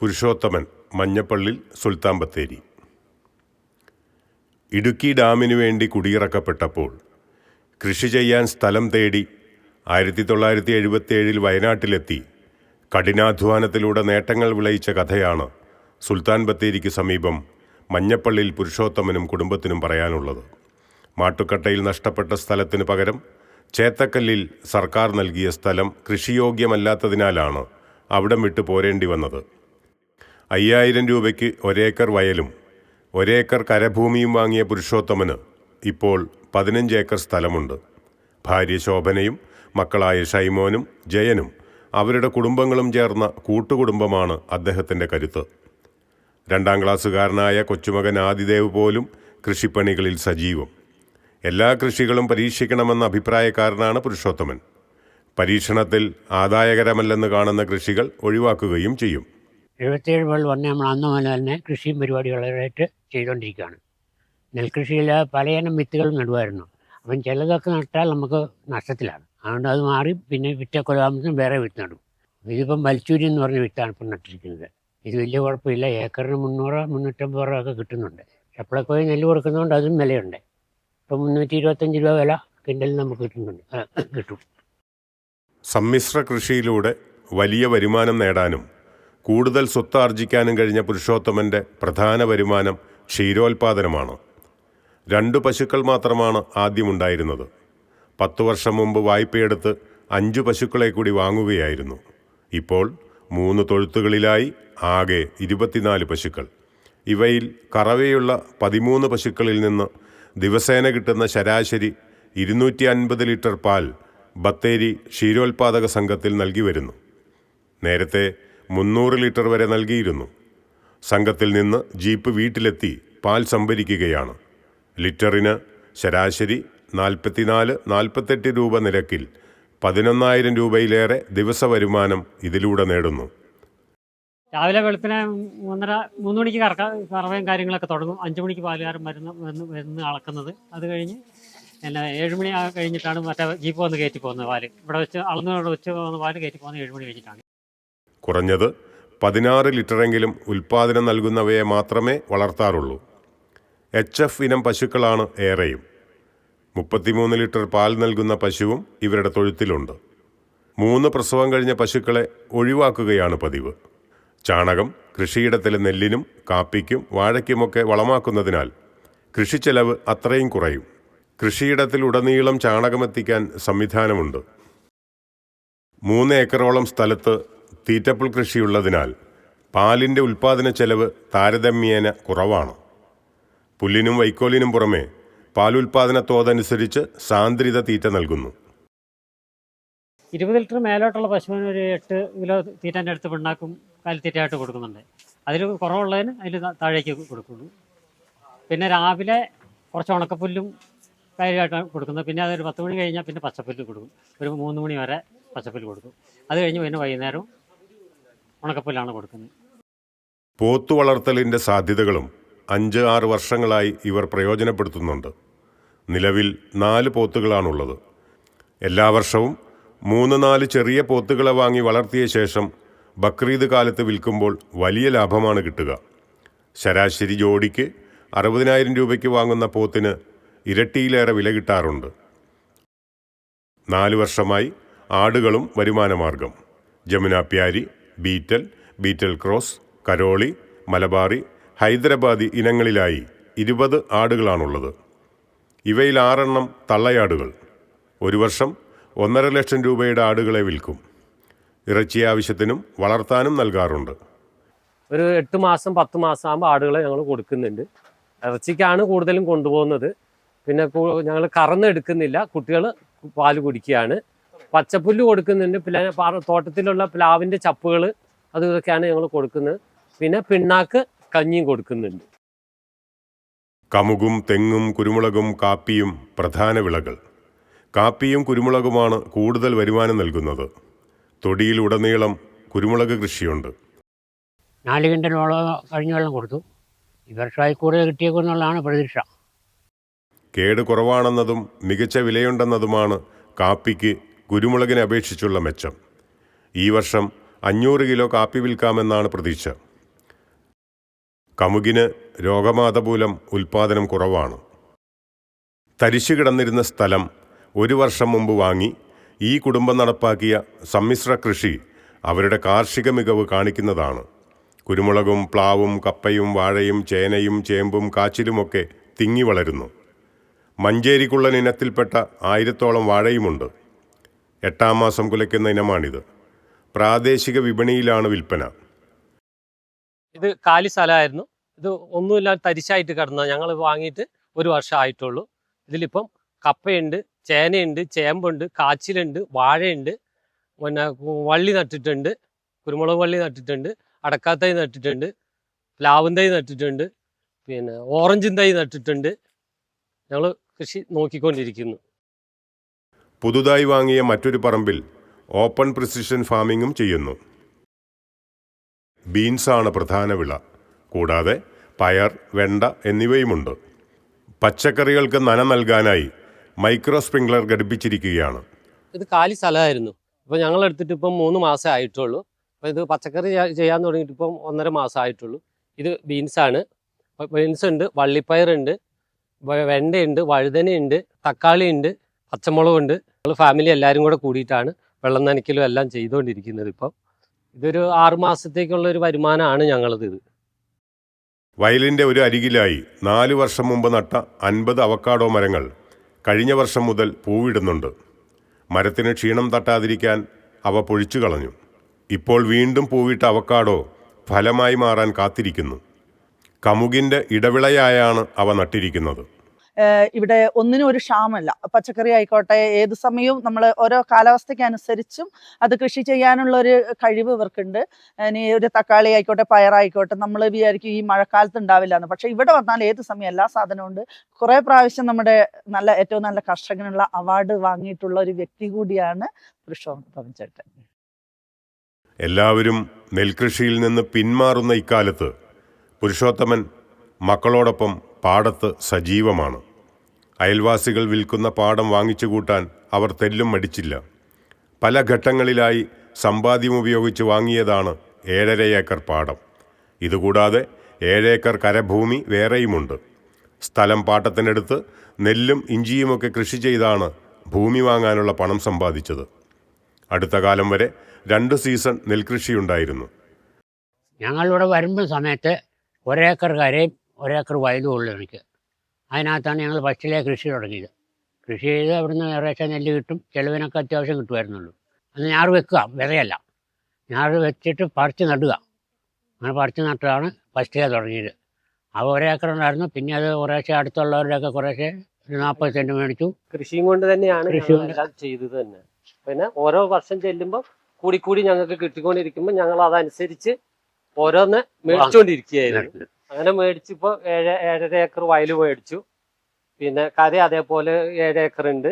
പുരുഷോത്തമൻ മഞ്ഞപ്പള്ളിൽ സുൽത്താൻ ബത്തേരി. ഇടുക്കി ഡാമിനു വേണ്ടി കുടിയിറക്കപ്പെട്ടപ്പോൾ കൃഷി ചെയ്യാൻ സ്ഥലം തേടി ആയിരത്തി തൊള്ളായിരത്തി എഴുപത്തിയേഴിൽ വയനാട്ടിലെത്തി കഠിനാധ്വാനത്തിലൂടെ നേട്ടങ്ങൾ വിളയിച്ച കഥയാണ് സുൽത്താൻ ബത്തേരിക്ക് സമീപം മഞ്ഞപ്പള്ളിയിൽ പുരുഷോത്തമനും കുടുംബത്തിനും പറയാനുള്ളത്. മാട്ടുക്കട്ടയിൽ നഷ്ടപ്പെട്ട സ്ഥലത്തിന് പകരം ചേത്തക്കല്ലിൽ സർക്കാർ നൽകിയ സ്ഥലം കൃഷിയോഗ്യമല്ലാത്തതിനാലാണ് അവിടം വിട്ടു പോരേണ്ടി വന്നത്. അയ്യായിരം രൂപയ്ക്ക് ഒരേക്കർ വയലും ഒരേക്കർ കരഭൂമിയും വാങ്ങിയ പുരുഷോത്തമന് ഇപ്പോൾ പതിനഞ്ച് ഏക്കർ സ്ഥലമുണ്ട്. ഭാര്യ ശോഭനയും മക്കളായ ഷൈമോനും ജയനും അവരുടെ കുടുംബങ്ങളും ചേർന്ന കൂട്ടുകുടുംബമാണ് അദ്ദേഹത്തിന്റെ കരുത്ത്. രണ്ടാം ക്ലാസ്സുകാരനായ കൊച്ചുമകൻ ആദിദേവ് പോലും കൃഷിപ്പണികളിൽ സജീവം. എല്ലാ കൃഷികളും പരീക്ഷിക്കണമെന്ന അഭിപ്രായക്കാരനാണ് പുരുഷോത്തമൻ. പരീക്ഷണത്തിൽ ആദായകരമല്ലെന്ന് കാണുന്ന കൃഷികൾ ഒഴിവാക്കുകയും ചെയ്യും. എഴുപത്തേഴ് മുതൽ വന്ന് നമ്മൾ അന്ന് മുതൽ തന്നെ കൃഷിയും പരിപാടികളായിട്ട് ചെയ്തുകൊണ്ടിരിക്കുകയാണ് നെൽകൃഷിയിൽ പലയിനം വിത്തുകൾ നടുമായിരുന്നു അപ്പം ചിലതൊക്കെ നട്ടാൽ നമുക്ക് നഷ്ടത്തിലാണ്. അതുകൊണ്ട് അത് മാറി പിന്നെ വിറ്റ കൊല്ലാകുമ്പോഴത്തേക്കും വേറെ വിത്ത് നടും. ഇതിപ്പം വലിച്ചൂരി എന്ന് പറഞ്ഞ വിത്താണ് ഇപ്പം നട്ടിരിക്കുന്നത്. ഇത് വലിയ കുഴപ്പമില്ല. ഏക്കറിന് മുന്നൂറ് മുന്നൂറ്റമ്പത് രൂപ ഒക്കെ കിട്ടുന്നുണ്ട്. ചപ്പളക്കോയി നെല്ല് കൊടുക്കുന്നതുകൊണ്ട് അതും വിലയുണ്ട്. ഇപ്പം മുന്നൂറ്റി ഇരുപത്തഞ്ച് രൂപ വില കിണ്ടലിൽ നമുക്ക് കിട്ടുന്നുണ്ട്. കിട്ടും. സമ്മിശ്ര കൃഷിയിലൂടെ വലിയ വരുമാനം നേടാനും കൂടുതൽ സ്വത്ത് ആർജിക്കാനും കഴിഞ്ഞ പുരുഷോത്തമന്റെ പ്രധാന വരുമാനം ക്ഷീരോത്പാദനമാണ് രണ്ട് പശുക്കൾ മാത്രമാണ് ആദ്യമുണ്ടായിരുന്നത്. പത്തു വർഷം മുമ്പ് വായ്പയെടുത്ത് അഞ്ചു പശുക്കളെ കൂടി വാങ്ങുകയായിരുന്നു. ഇപ്പോൾ മൂന്ന് തൊഴുത്തുകളിലായി ആകെ ഇരുപത്തിനാല് പശുക്കൾ. ഇവയിൽ കറവയുള്ള പതിമൂന്ന് പശുക്കളിൽ നിന്ന് ദിവസേന കിട്ടുന്ന ശരാശരി ഇരുന്നൂറ്റി അൻപത് ലിറ്റർ പാൽ ബത്തേരി ക്ഷീരോത്പാദക സംഘത്തിൽ നൽകി വരുന്നു. നേരത്തെ മുന്നൂറ് ലിറ്റർ വരെ നൽകിയിരുന്നു. സംഘത്തിൽ നിന്ന് ജീപ്പ് വീട്ടിലെത്തി പാൽ സംഭരിക്കുകയാണ്. ലിറ്ററിന് ശരാശരി നാൽപ്പത്തിനാല് നാൽപ്പത്തെട്ട് രൂപ നിരക്കിൽ പതിനൊന്നായിരം രൂപയിലേറെ ദിവസ വരുമാനം ഇതിലൂടെ നേടുന്നു. രാവിലെ വെളുപ്പിനെ മൂന്നര മൂന്ന് മണിക്ക് കറക്ക കറവയും കാര്യങ്ങളൊക്കെ തുടങ്ങും. അഞ്ച് മണിക്ക് പാലുകാരൻ വരുന്ന വന്ന് വരുന്ന അളക്കുന്നത്. അത് കഴിഞ്ഞ് പിന്നെ ഏഴുമണി കഴിഞ്ഞിട്ടാണ് മറ്റേ ജീപ്പ് വന്ന് കയറ്റി പോകുന്നത് പാൽ. ഇവിടെ വെച്ച് അളന്നുകൊണ്ട് വെച്ച് പോകുന്ന പാൽ കയറ്റി പോകുന്നത് ഏഴുമണി കഴിഞ്ഞിട്ടാണ്. കുറഞ്ഞത് പതിനാറ് ലിറ്ററെങ്കിലും ഉൽപ്പാദനം നൽകുന്നവയെ മാത്രമേ വളർത്താറുള്ളൂ. എച്ച് എഫ് ഇനം പശുക്കളാണ് ഏറെയും. മുപ്പത്തിമൂന്ന് ലിറ്റർ പാൽ നൽകുന്ന പശുവും ഇവരുടെ തൊഴുത്തിലുണ്ട്. മൂന്ന് പ്രസവം കഴിഞ്ഞ പശുക്കളെ ഒഴിവാക്കുകയാണ് പതിവ്. ചാണകം കൃഷിയിടത്തിലെ നെല്ലിനും കാപ്പിക്കും വാഴയ്ക്കുമൊക്കെ വളമാക്കുന്നതിനാൽ കൃഷി ചെലവ് അത്രയും കുറയും. കൃഷിയിടത്തിലുടനീളം ചാണകമെത്തിക്കാൻ സംവിധാനമുണ്ട്. മൂന്ന് ഏക്കറോളം സ്ഥലത്ത് തീറ്റപ്പുൽ കൃഷിയുള്ളതിനാൽ പാലിന്റെ ഉൽപ്പാദന ചെലവ് താരതമ്യേന കുറവാണ്. പുല്ലിനും വൈക്കോലിനും പുറമെ പാലുൽപാദന തോതനുസരിച്ച് സാന്ദ്രിത തീറ്റ നൽകുന്നു. ഇരുപത് ലിറ്റർ മേലോട്ടുള്ള പശുവിന് ഒരു എട്ട് കിലോ തീറ്റന്റെ അടുത്ത് പിണ്ണാക്കും കാലിത്തീറ്റയായിട്ട് കൊടുക്കുന്നുണ്ട്. അതിൽ കുറവുള്ളതിന് അതിൽ താഴേക്ക് കൊടുക്കുന്നു. പിന്നെ രാവിലെ കുറച്ച് ഉണക്കപ്പുല്ലും കാര്യമായിട്ടാണ് കൊടുക്കുന്നത്. പിന്നെ അതൊരു പത്ത് മണി കഴിഞ്ഞാൽ പിന്നെ പച്ചപ്പുല്ല് കൊടുക്കും. ഒരു മൂന്ന് മണി വരെ പച്ചപ്പുല്ല് കൊടുക്കും. അത് കഴിഞ്ഞ് പിന്നെ വൈകുന്നേരവും ഉണക്കപ്പുല്ലാണ് കൊടുക്കുന്നത്. പോത്തു വളർത്തലിന്റെ സാധ്യതകളും അഞ്ച് ആറ് വർഷങ്ങളായി ഇവർ പ്രയോജനപ്പെടുത്തുന്നുണ്ട്. നിലവിൽ നാല് പോത്തുകളാണുള്ളത്. എല്ലാ വർഷവും മൂന്ന് നാല് ചെറിയ പോത്തുകളെ വാങ്ങി വളർത്തിയ ശേഷം ബക്രീദ് കാലത്ത് വിൽക്കുമ്പോൾ വലിയ ലാഭമാണ് കിട്ടുക. ശരാശരി ജോഡിക്ക് അറുപതിനായിരം രൂപയ്ക്ക് വാങ്ങുന്ന പോത്തിന് ഇരട്ടിയിലേറെ വില കിട്ടാറുണ്ട്. നാല് വർഷമായി ആടുകളും വരുമാനമാർഗം. ജമുന പ്യാരി ബീറ്റൽ ബീറ്റൽ ക്രോസ് കരോളി മലബാറി ഹൈദരാബാദി ഇനങ്ങളിലായി ഇരുപത് ആടുകളാണുള്ളത്. ഇവയിൽ ആറെണ്ണം തള്ളയാടുകൾ. ഒരു വർഷം ഒന്നര ലക്ഷം രൂപയുടെ ആടുകളെ വിൽക്കും. ഇറച്ചി ആവശ്യത്തിനും വളർത്താനും നൽകാറുണ്ട്. ഒരു എട്ട് മാസം പത്ത് മാസം ആകുമ്പോൾ ആടുകളെ ഞങ്ങൾ കൊടുക്കുന്നുണ്ട്. ഇറച്ചിക്കാണ് കൂടുതലും കൊണ്ടുപോകുന്നത്. പിന്നെ ഞങ്ങൾ കറന്നെടുക്കുന്നില്ല കുട്ടികൾ പാൽ കുടിക്കുകയാണ്. പച്ചപ്പുല്ല് കൊടുക്കുന്നുണ്ട്. പിന്നെ പാറ- തോട്ടത്തിലുള്ള പ്ലാവിന്റെ ചപ്പുകൾ അത് ഇതൊക്കെയാണ് ഞങ്ങൾ കൊടുക്കുന്നത്. പിന്നെ പിണ്ണാക്ക് കഞ്ഞിയും കൊടുക്കുന്നുണ്ട്. കമുകും തെങ്ങും കുരുമുളകും കാപ്പിയും പ്രധാന വിളകൾ. കാപ്പിയും കുരുമുളകുമാണ് കൂടുതൽ വരുമാനം നൽകുന്നത്. തൊടിയിൽ തൊടിയിലുടനീളം കുരുമുളക് കൃഷിയുണ്ട്. നാല് കിണ്ടലോളം കഴിഞ്ഞ വെള്ളം കൊടുത്തു. ഈ വർഷമായി കൂടുതൽ കിട്ടിയേക്കുമെന്നുള്ളതാണ് പ്രതീക്ഷ. കേട് കുറവാണെന്നതും മികച്ച വിലയുണ്ടെന്നതുമാണ് കാപ്പിക്ക് കുരുമുളകിനെ അപേക്ഷിച്ചുള്ള മെച്ചം. ഈ വർഷം അഞ്ഞൂറ് കിലോ കാപ്പി വിൽക്കാമെന്നാണ് പ്രതീക്ഷ. കമുകിന് രോഗബാധ ഉൽപാദനം കുറവാണ്. തരിശു കിടന്നിരുന്ന സ്ഥലം ഒരു വർഷം മുമ്പ് വാങ്ങി ഈ കുടുംബം നടപ്പാക്കിയ സമ്മിശ്ര കൃഷി അവരുടെ കാർഷിക മികവ് കാണിക്കുന്നതാണ്. കുരുമുളകും പ്ലാവും കപ്പയും വാഴയും ചേനയും ചേമ്പും കാച്ചിലുമൊക്കെ തിങ്ങി വളരുന്നു. മഞ്ചേരിക്കുള്ളൻ ഇനത്തിൽപ്പെട്ട ആയിരത്തോളം വാഴയുമുണ്ട്. എട്ടാം മാസം കുലയ്ക്കുന്ന ഇനമാണിത്. പ്രാദേശിക വിപണിയിലാണ് വിൽപ്പന. ഇത് കാലി സ്ഥലമായിരുന്നു. ഇത് ഒന്നുമില്ലാതെ തരിശായിട്ട് കിടന്ന ഞങ്ങൾ വാങ്ങിയിട്ട് ഒരു വർഷം ആയിട്ടുള്ളൂ. ഇതിലിപ്പം കപ്പയുണ്ട് ചേനയുണ്ട് ചേമ്പുണ്ട് കാച്ചിലുണ്ട് വാഴയുണ്ട് പിന്നെ വള്ളി നട്ടിട്ടുണ്ട് കുരുമുളക് വള്ളി നട്ടിട്ടുണ്ട് അടക്കാത്തൈ നട്ടിട്ടുണ്ട് പ്ലാവും തൈ നട്ടിട്ടുണ്ട് പിന്നെ ഓറഞ്ചും തൈ നട്ടിട്ടുണ്ട്. ഞങ്ങൾ കൃഷി നോക്കിക്കൊണ്ടിരിക്കുന്നു. പുതുതായി വാങ്ങിയ മറ്റൊരു പറമ്പിൽ ഓപ്പൺ പ്രിസിഷൻ ഫാമിങ്ങും ചെയ്യുന്നു. ബീൻസാണ് പ്രധാന വിള. കൂടാതെ പയർ വെണ്ട എന്നിവയുമുണ്ട്. പച്ചക്കറികൾക്ക് നന നൽകാനായി മൈക്രോ സ്പ്രിംഗ്ലർ ഘടിപ്പിച്ചിരിക്കുകയാണ്. ഇത് കാലി സ്ഥലമായിരുന്നു. അപ്പോൾ ഞങ്ങൾ എടുത്തിട്ട് ഇപ്പം മൂന്ന് മാസമേ ആയിട്ടുള്ളൂ. അപ്പോൾ ഇത് പച്ചക്കറി ചെയ്യാൻ തുടങ്ങിയിട്ട് ഇപ്പം ഒന്നര മാസം ആയിട്ടുള്ളൂ. ഇത് ബീൻസാണ് ബീൻസ് ഉണ്ട് വള്ളിപ്പയറുണ്ട് വെണ്ടയുണ്ട് വഴുതനയുണ്ട് തക്കാളിയുണ്ട് പച്ചമുളകുണ്ട്. ഞങ്ങൾ ഫാമിലി എല്ലാവരും കൂടെ കൂടിയിട്ടാണ് വെള്ളം നനയ്ക്കലും എല്ലാം ചെയ്തുകൊണ്ടിരിക്കുന്നത് ഇപ്പം. ഇതൊരു ആറുമാസത്തേക്കുള്ള ഒരു വരുമാനമാണ് ഞങ്ങളത്. ഇത് വയലിന്റെ ഒരു അരികിലായി നാല് വർഷം മുമ്പ് നട്ട അൻപത് അവക്കാഡോ മരങ്ങൾ കഴിഞ്ഞ വർഷം മുതൽ പൂവിടുന്നുണ്ട്. മരത്തിന് ക്ഷീണം തട്ടാതിരിക്കാൻ അവ പൊഴിച്ചു കളഞ്ഞു. ഇപ്പോൾ വീണ്ടും പൂവിട്ട അവക്കാഡോ ഫലമായി മാറാൻ കാത്തിരിക്കുന്നു. കമുകിന്റെ ഇടവിളയായാണ് അവ നട്ടിരിക്കുന്നത്. ഇവിടെ ഒന്നിനും ഒരു ക്ഷാമല്ല. പച്ചക്കറി ആയിക്കോട്ടെ ഏത് സമയവും നമ്മൾ ഓരോ കാലാവസ്ഥയ്ക്ക് അനുസരിച്ചും അത് കൃഷി ചെയ്യാനുള്ള ഒരു കഴിവ് ഇവർക്കുണ്ട്. ഇനി ഒരു തക്കാളി ആയിക്കോട്ടെ പയറായിക്കോട്ടെ നമ്മൾ വിചാരിക്കും ഈ മഴക്കാലത്ത് ഉണ്ടാവില്ല എന്ന് പക്ഷെ ഇവിടെ വന്നാൽ ഏത് സമയം എല്ലാ സാധനവും ഉണ്ട്. കുറേ പ്രാവശ്യം നമ്മുടെ നല്ല ഏറ്റവും നല്ല കർഷകനുള്ള അവാർഡ് വാങ്ങിയിട്ടുള്ള ഒരു വ്യക്തി കൂടിയാണ് പുരുഷോത്തമൻ പവൻചേട്ടൻ. എല്ലാവരും നെൽകൃഷിയിൽ നിന്ന് പിന്മാറുന്ന ഇക്കാലത്ത് പുരുഷോത്തമൻ മക്കളോടൊപ്പം പാടത്ത് സജീവമാണ്. അയൽവാസികൾ വിൽക്കുന്ന പാടം വാങ്ങിച്ചു കൂട്ടാൻ അവർ തെല്ലും മടിച്ചില്ല. പല ഘട്ടങ്ങളിലായി സമ്പാദ്യം ഉപയോഗിച്ച് വാങ്ങിയതാണ് ഏഴര ഏക്കർ പാടം. ഇതുകൂടാതെ ഏഴേക്കർ കരഭൂമി വേറെയുമുണ്ട്. സ്ഥലം പാട്ടത്തിനടുത്ത് നെല്ലും ഇഞ്ചിയുമൊക്കെ കൃഷി ചെയ്താണ് ഭൂമി വാങ്ങാനുള്ള പണം സമ്പാദിച്ചത്. അടുത്ത കാലം വരെ രണ്ട് സീസൺ നെൽകൃഷിയുണ്ടായിരുന്നു. ഞങ്ങളിവിടെ വരുമ്പോൾ സമയത്ത് ഒരേക്കർ കരയും ഒരേക്കർ വയലും ഉള്ളു എനിക്ക്. അതിനകത്താണ് ഞങ്ങൾ ഫസ്റ്റിലെ കൃഷി തുടങ്ങിയത്. കൃഷി ചെയ്ത് അവിടുന്ന് ഏകദേശം നെല്ല് കിട്ടും. ചെലവിനൊക്കെ അത്യാവശ്യം കിട്ടുമായിരുന്നുള്ളൂ. അന്ന് ഞാറ് വെക്കുക വിതയല്ല. ഞാറ് വെച്ചിട്ട് പറിച്ച് നടുക. അങ്ങനെ പറിച്ച് നട്ടതാണ് ഫസ്റ്റിലെ തുടങ്ങിയത്. അത് ഒരേക്കർ ഉണ്ടായിരുന്നു. പിന്നെ അത് കുറേശ്ശെ അടുത്തുള്ളവരുടെയൊക്കെ കുറേശ്ശെ ഒരു നാൽപ്പത് സെന്റ് മേടിച്ചു. കൃഷിയും കൊണ്ട് തന്നെയാണ് കൃഷി ചെയ്തത് തന്നെ. പിന്നെ ഓരോ വർഷം ചെല്ലുമ്പോൾ കൂടി കൂടി ഞങ്ങൾക്ക് കിട്ടിക്കൊണ്ടിരിക്കുമ്പോൾ ഞങ്ങൾ അതനുസരിച്ച് ഓരോന്ന് മേടിച്ചുകൊണ്ടിരിക്കുകയായിരുന്നു അങ്ങനെ മേടിച്ചിപ്പോ ഏഴ് ഏഴര ഏക്കർ വയൽ മേടിച്ചു. പിന്നെ കര അതേപോലെ ഏഴ് ഏക്കർ ഉണ്ട്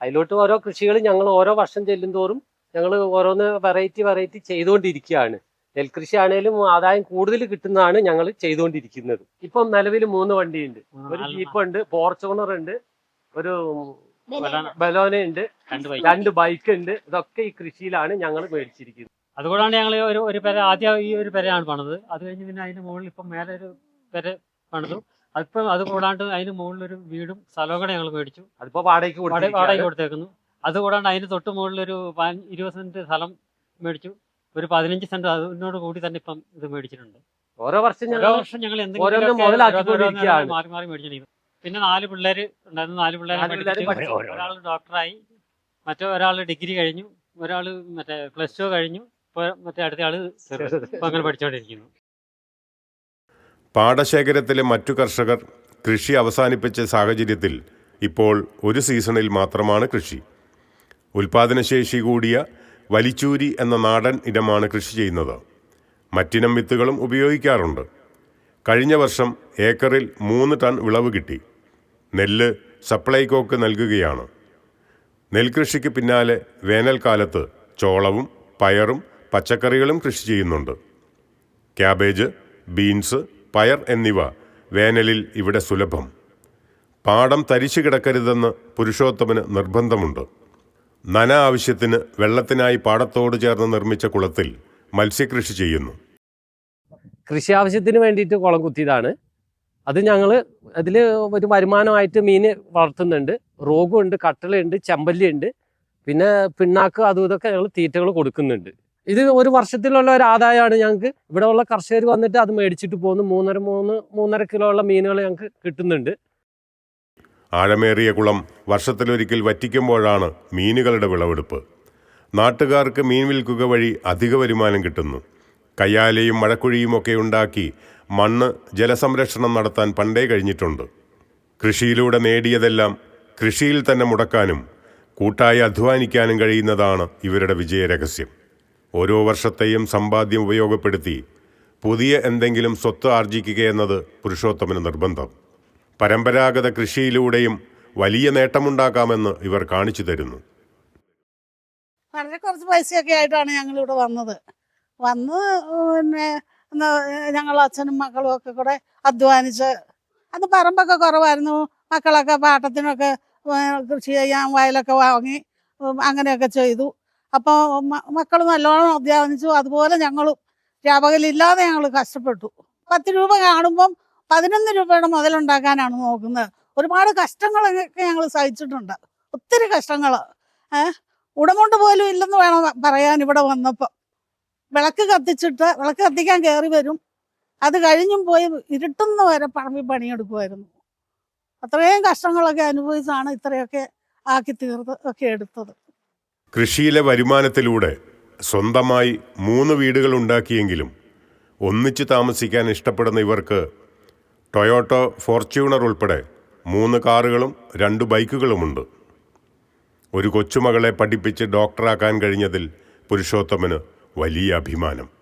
അതിലോട്ട് ഓരോ കൃഷികൾ ഞങ്ങൾ ഓരോ വർഷം ചെല്ലും തോറും ഞങ്ങൾ ഓരോന്ന് വെറൈറ്റി വെറൈറ്റി ചെയ്തുകൊണ്ടിരിക്കുകയാണ്. നെൽകൃഷി ആണെങ്കിലും ആദായം കൂടുതൽ കിട്ടുന്നതാണ് ഞങ്ങൾ ചെയ്തുകൊണ്ടിരിക്കുന്നത്. ഇപ്പം നിലവിൽ മൂന്ന് വണ്ടിയുണ്ട്. ഒരു ജീപ്പ് ഉണ്ട് ഫോർച്യൂണർ ഉണ്ട് ഒരു ബലോന. ഉണ്ട് രണ്ട് ബൈക്ക്. ഉണ്ട് ഇതൊക്കെ ഈ കൃഷിയിലാണ് ഞങ്ങൾ മേടിച്ചിരിക്കുന്നത്. അതുകൊണ്ടാണ് ഞങ്ങൾ ഒരു ഒരു പെര ആദ്യം ഈ ഒരു പെരയാണ് പണിത് അത് കഴിഞ്ഞ് പിന്നെ അതിന് മുകളിൽ ഇപ്പം മേലെ ഒരു പെര പണിതു. അതിപ്പം അത് കൂടാണ്ട് അതിന് മുകളിൽ ഒരു വീടും സ്ഥലവും കൂടെ ഞങ്ങൾ മേടിച്ചു. അതിപ്പോ വാടകയ്ക്ക് വാടക വാടകയ്ക്ക് കൊടുത്തിരിക്കുകയാണ്. കൊടുത്തേക്കുന്നു. അത് കൂടാണ്ട് അതിന് തൊട്ട് മുകളിൽ ഒരു ഇരുപത് സെന്റ് സ്ഥലം മേടിച്ചു. ഒരു പതിനഞ്ച് സെന്റ് അതിനോട് കൂടി തന്നെ ഇപ്പം ഇത് മേടിച്ചിട്ടുണ്ട്. ഓരോ വർഷം ഓരോ ഞങ്ങൾ വർഷം ഞങ്ങൾ എന്തെങ്കിലും മുതലാക്കിക്കൊണ്ടിരിക്കുകയാണ്. മാറി മാറി മേടിച്ചിട്ടുണ്ട് പിന്നെ നാല് പിള്ളേര് ഉണ്ടായിരുന്നു. നാല് പിള്ളേരെ നാല് പിള്ളേരെ. പഠിച്ചു. ഒരാൾ ഡോക്ടറായി മറ്റേ ഒരാൾ ഡിഗ്രി കഴിഞ്ഞു. ഒരാൾ മറ്റേ പ്ലസ് ടു കഴിഞ്ഞു. ഇപ്പൊ മറ്റേ അടുത്ത ആൾ അങ്ങനെ പഠിച്ചുകൊണ്ടിരിക്കുന്നു പാടശേഖരത്തിലെ മറ്റു കർഷകർ കൃഷി അവസാനിപ്പിച്ച സാഹചര്യത്തിൽ ഇപ്പോൾ ഒരു സീസണിൽ മാത്രമാണ് കൃഷി. ഉൽപാദനശേഷി കൂടിയ വലിച്ചൂരി എന്ന നാടൻ ഇനമാണ് കൃഷി ചെയ്യുന്നത്. മറ്റിനം വിത്തുകളും ഉപയോഗിക്കാറുണ്ട്. കഴിഞ്ഞ വർഷം ഏക്കറിൽ മൂന്ന് ടൺ വിളവ് കിട്ടി. നെല്ല് സപ്ലൈകോക്ക് നൽകുകയാണ്. നെൽകൃഷിക്ക് പിന്നാലെ വേനൽക്കാലത്ത് ചോളവും പയറും പച്ചക്കറികളും കൃഷി ചെയ്യുന്നുണ്ട്. ക്യാബേജ് ബീൻസ് പയർ എന്നിവ വേനലിൽ ഇവിടെ സുലഭം. പാടം തരിച്ചു കിടക്കരുതെന്ന് പുരുഷോത്തമന് നിർബന്ധമുണ്ട്. നന ആവശ്യത്തിന് വെള്ളത്തിനായി പാടത്തോട് ചേർന്ന് നിർമ്മിച്ച കുളത്തിൽ മത്സ്യകൃഷി ചെയ്യുന്നു. കൃഷി ആവശ്യത്തിന് വേണ്ടിയിട്ട് കുളം കുത്തിയതാണ്. അത് ഞങ്ങൾ അതിൽ ഒരു വരുമാനമായിട്ട് മീൻ വളർത്തുന്നുണ്ട്. റോഗുണ്ട് കട്ടളയുണ്ട് ചെമ്പല്ലിയുണ്ട്. പിന്നെ പിണ്ണാക്ക് അതും ഇതൊക്കെ ഞങ്ങൾ തീറ്റകൾ കൊടുക്കുന്നുണ്ട്. ഇത് ഒരു വർഷത്തിലുള്ള ഒരു ആദായമാണ് ഞങ്ങൾക്ക് ഇവിടെ ഉള്ള കർഷകർ വന്നിട്ട് അത് മേടിച്ചിട്ട് പോകുന്നു. മൂന്നര മൂന്ന് മൂന്നര കിലോ ഉള്ള മീനുകൾ ഞങ്ങൾക്ക് കിട്ടുന്നുണ്ട്. ആഴമേറിയ കുളം വർഷത്തിലൊരിക്കൽ വറ്റിക്കുമ്പോഴാണ് മീനുകളുടെ വിളവെടുപ്പ്. നാട്ടുകാർക്ക് മീൻ വിൽക്കുക വഴി അധിക വരുമാനം കിട്ടുന്നു. കയ്യാലയും മഴക്കുഴിയുമൊക്കെ ഉണ്ടാക്കി മണ്ണ് ജലസംരക്ഷണം നടത്താൻ പണ്ടേ കഴിഞ്ഞിട്ടുണ്ട്. കൃഷിയിലൂടെ നേടിയതെല്ലാം കൃഷിയിൽ തന്നെ മുടക്കാനും കൂട്ടായി അധ്വാനിക്കാനും കഴിയുന്നതാണ് ഇവരുടെ വിജയരഹസ്യം. ഓരോ വർഷത്തെയും സമ്പാദ്യം ഉപയോഗപ്പെടുത്തി പുതിയ എന്തെങ്കിലും സ്വത്ത് ആർജിക്കുകയെന്നത് പുരുഷോത്തമന് നിർബന്ധം. പരമ്പരാഗത കൃഷിയിലൂടെയും വലിയ നേട്ടമുണ്ടാക്കാമെന്ന് ഇവർ കാണിച്ചു തരുന്നു. വളരെ കുറച്ച് പൈസയൊക്കെ ആയിട്ടാണ് ഞങ്ങൾ ഇവിടെ വന്നത്. വന്ന് പിന്നെ ഞങ്ങൾ അച്ഛനും മക്കളും ഒക്കെ കൂടെ അധ്വാനിച്ച് അന്ന് പറമ്പൊക്കെ കുറവായിരുന്നു. മക്കളൊക്കെ പാട്ടത്തിനൊക്കെ കൃഷി ചെയ്യാൻ വയലൊക്കെ വാങ്ങി അങ്ങനെയൊക്കെ ചെയ്തു. അപ്പോൾ മക്കൾ നല്ലോണം അധ്യാപനിച്ചു അതുപോലെ ഞങ്ങളും രാപകലില്ലാതെ ഞങ്ങൾ കഷ്ടപ്പെട്ടു. പത്ത് രൂപ കാണുമ്പം പതിനൊന്ന് രൂപയുടെ മുതലുണ്ടാക്കാനാണ് നോക്കുന്നത്. ഒരുപാട് കഷ്ടങ്ങളൊക്കെ ഞങ്ങൾ സഹിച്ചിട്ടുണ്ട്. ഒത്തിരി കഷ്ടങ്ങൾ ഉടമുണ്ട് പോലും ഇല്ലെന്ന് വേണം പറയാൻ ഇവിടെ വന്നപ്പോൾ വിളക്ക് കത്തിച്ചിട്ട് വിളക്ക് കത്തിക്കാൻ കയറി വരും. അത് കഴിഞ്ഞും പോയി ഇരുട്ടുന്ന വരെ പറമ്പിൽ പണിയെടുക്കുമായിരുന്നു അത്രയും കഷ്ടങ്ങളൊക്കെ അനുഭവിച്ചാണ് ഇത്രയൊക്കെ ആക്കി തീർത്ത് ഒക്കെ എടുത്തത്. കൃഷിയിലെ വരുമാനത്തിലൂടെ സ്വന്തമായി മൂന്ന് വീടുകൾ ഉണ്ടാക്കിയെങ്കിലും ഒന്നിച്ച് താമസിക്കാൻ ഇഷ്ടപ്പെടുന്ന ഇവർക്ക് ടൊയോട്ടോ ഫോർച്യൂണർ ഉൾപ്പെടെ മൂന്ന് കാറുകളും രണ്ട് ബൈക്കുകളുമുണ്ട്. ഒരു കൊച്ചുമകളെ പഠിപ്പിച്ച് ഡോക്ടറാക്കാൻ കഴിഞ്ഞതിൽ പുരുഷോത്തമന് വലിയ അഭിമാനം.